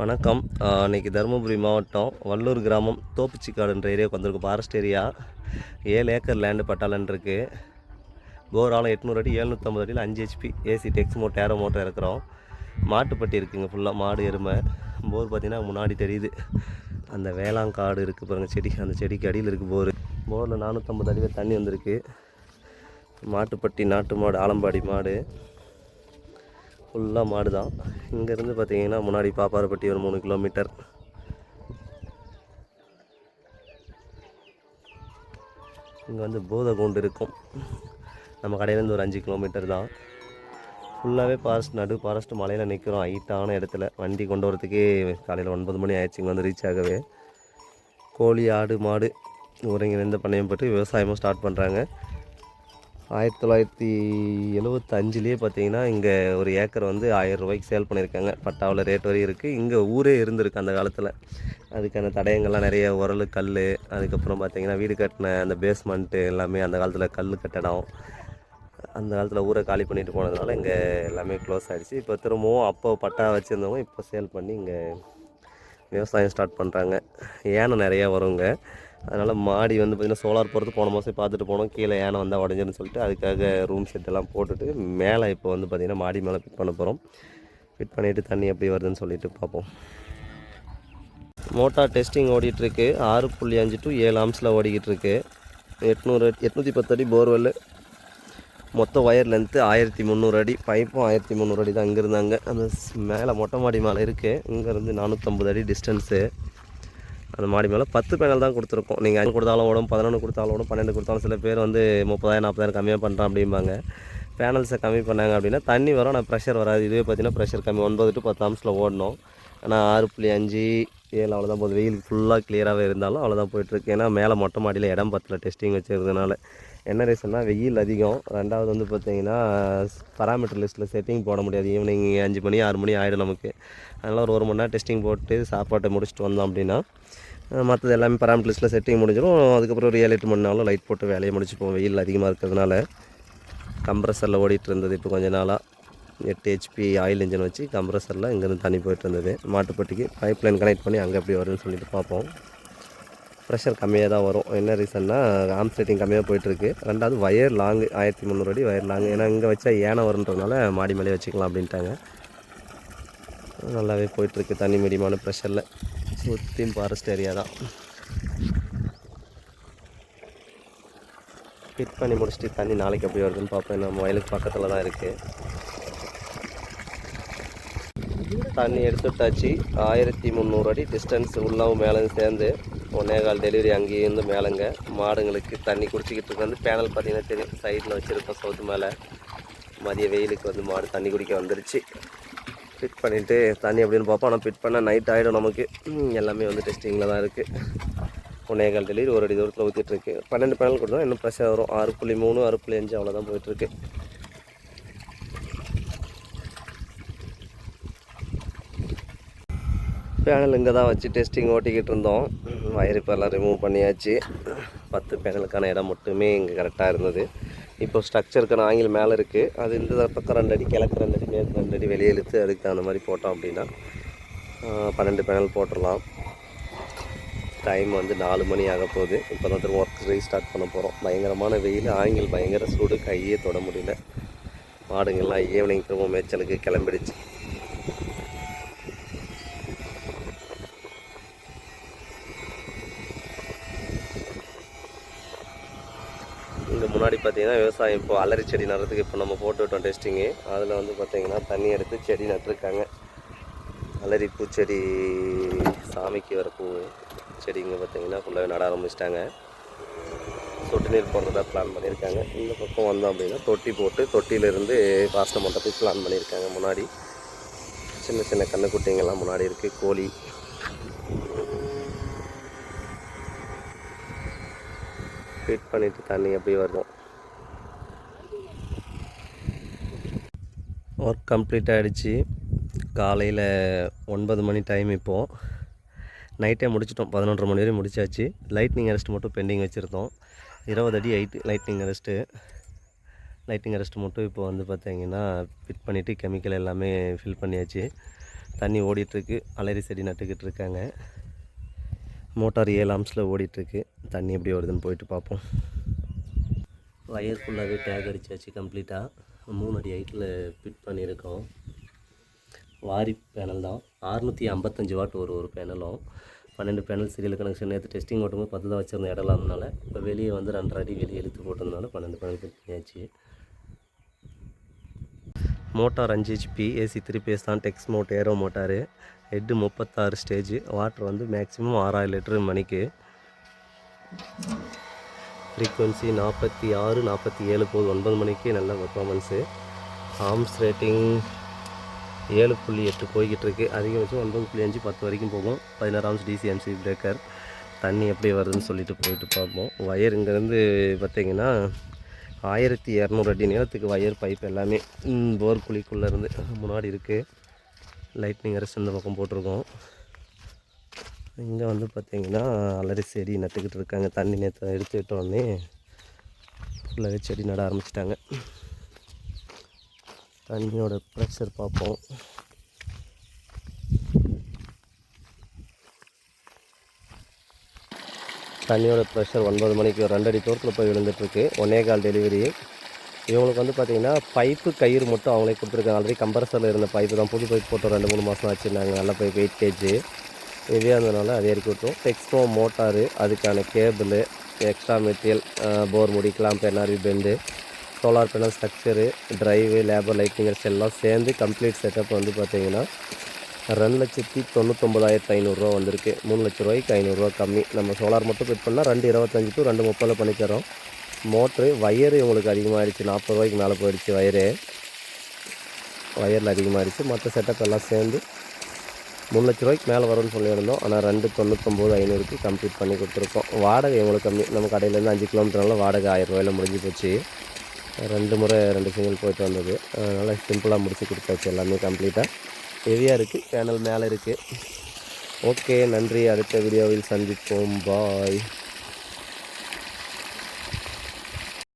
வணக்கம். இன்றைக்கி தருமபுரி மாவட்டம் வல்லூர் கிராமம் தோப்புச்சிக்காடுன்ற ஏரியாவுக்கு வந்திருக்கு ஃபாரஸ்ட் ஏரியா ஏழு ஏக்கர் லேண்டு பட்டாளன் இருக்குது போர் ஆழம் எட்நூறு அடி எழுநூற்றம்பது அடியில் அஞ்சு HP AC Tex motor aero motor இருக்கிறோம் மாட்டுப்பட்டி இருக்குங்க ஃபுல்லாக மாடு எருமை. போர் பார்த்திங்கன்னா முன்னாடி தெரியுது. அந்த வேளாங்காடு இருக்குது பாருங்கள் செடி அந்த செடிக்கு அடியில் இருக்குது போர். போரில் நானூற்றம்பது அடியில் தண்ணி வந்திருக்கு. மாட்டுப்பட்டி நாட்டு மாடு ஆலம்பாடி மாடு. ஃபுல்லாக மாடு தான். இங்கேருந்து பார்த்தீங்கன்னா முன்னாடி பாப்பாரப்பட்டி ஒரு மூணு கிலோமீட்டர். இங்கே வந்து பூதகுண்டு இருக்கும். நம்ம கடையிலேருந்து ஒரு அஞ்சு கிலோமீட்டர் தான். ஃபுல்லாகவே ஃபாரஸ்ட் நடு ஃபாரஸ்ட் மலையில் நிற்கிறோம் ஹைட்டான இடத்துல. வண்டி கொண்டு வரத்துக்கே காலையில் ஒன்பது மணி ஆயிடுச்சு. இங்கே வந்து ரீச் ஆகவே. கோழி ஆடு மாடு ஒருங்கிணைந்த பண்ணையம் பற்றி விவசாயமும் ஸ்டார்ட் பண்ணுறாங்க ஆயிரத்தி தொள்ளாயிரத்தி எழுவத்தஞ்சிலேயே பார்த்தீங்கன்னா இங்கே ஒரு ஏக்கர் வந்து ஆயிரம் ரூபாய்க்கு சேல் பண்ணியிருக்காங்க. பட்டாவில் ரேட் வரையும் இருக்குது இங்கே ஊரே இருந்திருக்கு அந்த காலத்தில். அதுக்கான தடயங்கள்லாம் நிறைய உரல் கல் அதுக்கப்புறம் பார்த்தீங்கன்னா வீடு கட்டின அந்த பேஸ்மெண்ட்டு எல்லாமே அந்த காலத்தில் கல் கட்டடம் அந்த காலத்தில் ஊரை காலி பண்ணிட்டு போனதுனால இங்கே எல்லாமே க்ளோஸ் ஆகிடுச்சு இப்போ திரும்பவும் அப்போ பட்டா வச்சுருந்தவங்க இப்போ சேல் பண்ணி இங்கே விவசாயம் ஸ்டார்ட் பண்ணுறாங்க யானை நிறையா வருங்க. அதனால் மாடி வந்து பார்த்திங்கன்னா சோலார் போகிறது போன மாதம் பார்த்துட்டு போனோம். கீழே யானை வந்தால் உடஞ்சிருன்னு சொல்லிட்டு அதுக்காக ரூம் செட்டெல்லாம் போட்டுட்டு மேலே இப்போ வந்து பார்த்திங்கன்னா மாடி மேலே ஃபிட் பண்ண போகிறோம் ஃபிட் பண்ணிவிட்டு தண்ணி எப்படி வருதுன்னு சொல்லிட்டு பார்ப்போம். மோட்டார் டெஸ்டிங் ஓடிட்டுருக்கு. ஆறு புள்ளி அஞ்சு டு ஏழு ஆம்ஸில் ஓடிக்கிட்டு இருக்கு எட்நூறு எட்நூற்றி பத்து அடி போர்வெல் மொத்த ஒயர் லென்த்து ஆயிரத்தி முந்நூறு அடி பைப்பும் ஆயிரத்தி முந்நூறு அடி தான். அங்கே இருந்தாங்க அந்த மேலே மொட்டை மாடி மேலே இருக்குது இங்கேருந்து நானூற்றம்பது அடி டிஸ்டன்ஸு அந்த மாடி மேலே பத்து பேனல் தான் கொடுத்துருக்கோம். நீங்கள் அஞ்சு கொடுத்தாலும் ஓடும் பதினொன்று கொடுத்தாலும் ஓடும் பன்னெண்டு கொடுத்தாலும் சில பேர் வந்து முப்பதாயிரம் நாற்பதாயிரம் கம்மியாக பண்ணுறான் அப்படிம்பாங்க. பேனல்ஸை கம்மி பண்ணாங்க அப்படின்னா தண்ணி வரும் ஆனால் ப்ரெஷர் வராது. இதுவே பார்த்தீங்கன்னா ப்ரெஷர் கம்மி. ஒன்பது டு பத்து ஆம்ஸில் ஓடணும். ஆனால் ஆறு புள்ளி அஞ்சு ஏழு அவ்வளோதான் போகுது. வெயில் ஃபுல்லாக கிளியராகவே இருந்தாலும் அவ்வளோதான் போயிட்டுருக்கு. ஏன்னா மேலே மொட்டை மாடியில் இடம் பத்தில் டெஸ்டிங் வச்சுருந்ததுனால என்ன ரீசன்னா வெயில் அதிகம். ரெண்டாவது வந்து பார்த்தீங்கன்னா பராமீட்டர் லிஸ்ட்டில் செட்டிங் போட முடியாது. ஈவினிங் அஞ்சு மணி ஆறு மணி ஆகிடும் நமக்கு. அதனால் ஒரு ஒரு மணி நேரம் டெஸ்டிங் போட்டு சாப்பாட்டை முடிச்சுட்டு வந்தோம் அப்படின்னா மற்றது எல்லாமே பராமீட்டர் செட்டிங் முடிஞ்சிடும். அதுக்கப்புறம் ஒரு ஏழு எட்டு மணி நேரம் லைட் போட்டு வேலையை முடிச்சுப்போம். வெயில் அதிகமாக இருக்கிறதுனால கம்ப்ரஸரில் ஓடிட்டு இருந்தது இப்போ கொஞ்ச நாளாக எட்டு ஹெச்பி ஆயில் இன்ஜின் வச்சு கம்ப்ரஸரில் இங்கேருந்து தண்ணி போயிட்டு இருந்தது. மாட்டுப்பட்டிக்கு பைப் லைன் கனெக்ட் பண்ணி அங்கே எப்படி வருதுன்னு சொல்லிட்டு பார்ப்போம். ப்ரெஷர் கம்மியாக தான் வரும். என்ன ரீசன்னா ஆம் செட்டிங் கம்மியாக போயிட்டுருக்கு ரெண்டாவது வயர் லாங்கு ஆயிரத்தி முந்நூறு அடி வயர் லாங்கு ஏன்னா இங்கே வச்சா ஏனை வருன்றதுனால மாடி மேலே வச்சுக்கலாம் அப்படின்ட்டாங்க. நல்லாவே போயிட்டுருக்கு தண்ணி மீடியமான ப்ரெஷரில் சுற்றியும் ஃபாரஸ்ட் ஏரியா தான். ஃபிட் பண்ணி முடிச்சுட்டு தண்ணி நாளைக்கு எப்படி வருதுன்னு பார்ப்போம். நம்ம வயலுக்கு பக்கத்தில் தான் இருக்குது தண்ணி எடுத்துட்டாச்சு. ஆயிரத்தி முந்நூறு அடி டிஸ்டன்ஸ் உள்ளவும் மேலும் சேர்ந்து ஒன்னே கால் டெலிவரி அங்கேயிருந்து மேலேங்க. மாடுங்களுக்கு தண்ணி குடிச்சிக்கிட்டு இருக்கு. வந்து பேனல் பார்த்தீங்கன்னா தெரியும். சைடில் வச்சுருக்கோம் சவுத்து மேலே. மதிய வெயிலுக்கு வந்து மாடு தண்ணி குடிக்க வந்துருச்சு. ஃபிட் பண்ணிவிட்டு தண்ணி அப்படின்னு பார்ப்போம். ஆனால் ஃபிட் பண்ணால் நைட் ஆகிடும் நமக்கு. எல்லாமே வந்து டெஸ்டிங்கில் தான் இருக்குது ஒன்றே கால் டெலிவரி ஒரு அடி தூரத்தில் ஊற்றிட்டுருக்கு பன்னெண்டு பேனல் கொடுத்தா இன்னும் ப்ரெஷர் வரும். ஆறு புள்ளி மூணு ஆறு புள்ளி அஞ்சு அவ்வளோதான் போயிட்டுருக்கு. பேனல் இங்கே தான் வச்சு டெஸ்டிங் ஓட்டிக்கிட்டு இருந்தோம். வயர் இப்போ எல்லாம் ரிமூவ் பண்ணியாச்சு. பத்து பேனலுக்கான இடம் மட்டுமே இங்கே கரெக்டாக இருந்தது. இப்போ ஸ்ட்ரக்சருக்கு ஆங்கில் மேலே இருக்குது அது இந்த பக்கம் ரெண்டு அடி கிழக்கு ரெண்டு அடி மேற்கு ரெண்டு அடி வெளியே இழுத்து அதுக்கு தகுந்த மாதிரி போட்டோம் அப்படின்னா பன்னெண்டு பேனல் போட்டுடலாம். டைம் வந்து நாலு மணி ஆக போகுது. இப்போ தான் திரும்ப ஒர்க் ரீஸ்டார்ட் பண்ண போகிறோம் பயங்கரமான வெயில் ஆங்கில் பயங்கர சூடு கையே தொட முடியல. மாடுங்கள்லாம் ஈவினிங் திரும்ப மேய்ச்சலுக்கு கிளம்பிடுச்சு இங்கே முன்னாடி பார்த்தீங்கன்னா விவசாயம் இப்போ அலரி செடி நடுறதுக்கு இப்போ நம்ம போட்டு விட்டோம் டெஸ்டிங்கு அதில் வந்து பார்த்திங்கன்னா தண்ணி எடுத்து செடி நட்டுருக்காங்க. அலரி பூச்செடி சாமிக்கு வர பூ செடிங்க பார்த்திங்கன்னா ஃபுல்லாகவே நட ஆரம்பிச்சிட்டாங்க. சொட்டு நீர் போடுறதா பிளான் பண்ணியிருக்காங்க. இந்த பக்கம் வந்தோம் அப்படின்னா தொட்டி போட்டு தொட்டியிலேருந்து பாசனம் பண்ணுறதுக்கு பிளான் பண்ணியிருக்காங்க முன்னாடி. சின்ன சின்ன கண்ணுக்குட்டிங்கெல்லாம் முன்னாடி இருக்குது கோழி. ஃபிட் பண்ணிவிட்டு தண்ணி எப்படி வருவோம் ஒர்க் கம்ப்ளீட் ஆகிடுச்சு காலையில் ஒன்பது மணி டைம் இப்போது நைட்டே முடிச்சிட்டோம். பதினொன்றரை மணி வரையும் முடிச்சாச்சு. லைட்னிங் அரெஸ்ட் மட்டும் பெண்டிங் வச்சுருந்தோம். இருபது அடி height lightning arrest lighting arrest மட்டும் இப்போ வந்து பார்த்தீங்கன்னா ஃபிட் பண்ணிவிட்டு கெமிக்கல் எல்லாமே ஃபில் பண்ணியாச்சு. தண்ணி ஓடிட்டுருக்கு. அலரி செடி நட்டுக்கிட்டு இருக்காங்க. மோட்டார் ஏழு ஆம்ஸில் ஓடிட்டுருக்கு. தண்ணி எப்படி வருதுன்னு போயிட்டு பார்ப்போம். வயர் ஃபுல்லாகவே டேக் அடிச்சாச்சு கம்ப்ளீட்டாக மூணு அடி ஹைட்டில் ஃபிட் பண்ணியிருக்கோம். வாரி பேனல் தான். அறுநூற்றி ஐம்பத்தஞ்சு வாட் ஒரு ஒரு பேனலும் பன்னெண்டு பேனல் சீரியல் கனெக்ஷன் நேற்று டெஸ்டிங் ஓட்டும்போது பத்து தான் வச்சுருந்த இடம் இப்போ வெளியே வந்து ரெண்டரை அடி வெளியே இழுத்து போட்டதுனால பன்னெண்டு பேனல் ஃபிட் பண்ணியாச்சு. மோட்டார் அஞ்சு ஹெச்பி ஏசி த்ரீ பேஸ் தான். Texmo aero motor head முப்பத்தாறு ஸ்டேஜ் வாட்டர் வந்து மேக்ஸிமம் ஆறாயிரம் லிட்டரு மணிக்கு. ஃப்ரீக்குவென்சி நாற்பத்தி ஆறு நாற்பத்தி ஏழு போது ஒன்பது மணிக்கு நல்ல பர்ஃபார்மன்ஸு ஆர்ம்ஸ் ரேட்டிங் ஏழு புள்ளி எட்டு போய்கிட்டு இருக்குது அதிகபட்சம் ஒன்பது புள்ளி அஞ்சு பத்து வரைக்கும் போகும். பதினாறு ஆம்ஸ் டிசிஎம்சி பிரேக்கர் தண்ணி எப்படி வருதுன்னு சொல்லிட்டு போயிட்டு பார்ப்போம். ஒயர் இங்கேருந்து பார்த்திங்கன்னா ஆயிரத்தி இரநூறு அடி நீளத்துக்கு ஒயர் பைப் எல்லாமே போர் குழிக்குள்ளேருந்து முன்னாடி இருக்குது லைட்னிங் அரசு இந்த பக்கம் போட்டிருக்கோம். இங்கே வந்து பார்த்திங்கன்னா அலரி செடி நட்டுக்கிட்டு இருக்காங்க. தண்ணி நேற்று எடுத்து விட்டோடனே ஃபுல்லாகவே செடி நட ஆரம்பிச்சிட்டாங்க. தண்ணியோட ப்ரெஷர் பார்ப்போம் தண்ணியோட ப்ரெஷர் ஒன்பது மணிக்கு ரெண்டு அடி தூரத்தில் போய் விழுந்துட்டுருக்கு. ஒன்னே கால் டெலிவரி இவங்களுக்கு வந்து பார்த்திங்கன்னா பைப்பு கயிறு மட்டும் அவங்களே கொடுத்துருக்காங்க. ஆல்ரெடி கம்பரசரில் இருந்த பைப்பு தான். புது பைப் போட்டோம் ரெண்டு மூணு மாதம் ஆச்சுருந்தாங்க நல்ல பைப் எயிட் கேஜி ஹெவியாக இருந்ததுனால அதே இறக்கி விட்டோம். டெக்ஸ்டோ மோட்டாரு அதுக்கான கேபிள் எக்ஸ்ட்ரா மெட்டீரியல் போர் முடி clamp NRV bend solar panel structure drive labour லைட்டிங்கர்ஸ் எல்லாம் சேர்ந்து கம்ப்ளீட் செட்டப் வந்து பார்த்தீங்கன்னா ரெண்டு லட்சத்தி தொண்ணூத்தொம்பதாயிரத்து ஐநூறுரூவா வந்திருக்கு. மூணு லட்ச ரூபாய்க்கு ஐநூறுரூவா கம்மி. நம்ம சோலார் மட்டும் ஃபிட் பண்ணால் ரெண்டு இருபத்தஞ்சி டு ரெண்டு முப்பதில் பண்ணி தரோம். மோட்ரு வயரு உங்களுக்கு அதிகமாகிடுச்சு நாற்பது ரூபாய்க்கு மேலே போயிடுச்சு வயரு வயரில் அதிகமாகிடுச்சு மற்ற செட்டப் எல்லாம் சேர்ந்து மூணு லட்ச ரூபாய்க்கு மேலே வரும்னு சொல்லியிருந்தோம். ஆனால் ரெண்டு தொண்ணூத்தொம்போது ஐநூறுக்கு கம்ப்ளீட் பண்ணி கொடுத்துருக்கோம். வாடகை எங்களுக்கு கம்மி? நம்ம கடையிலேருந்து அஞ்சு கிலோமீட்டர்னால வாடகை ஆயிரம் ரூபாயில் முடிஞ்சு போச்சு. ரெண்டு முறை ரெண்டு சிங்கிள் போயிட்டு வந்தது. அதனால் சிம்பிளாக முடிச்சு கொடுத்தாச்சு எல்லாமே கம்ப்ளீட்டாக ஹெவியாக இருக்குது பேனல் மேலே இருக்குது ஓகே நன்றி. அடுத்த வீடியோவில் சந்திப்போம். பாய்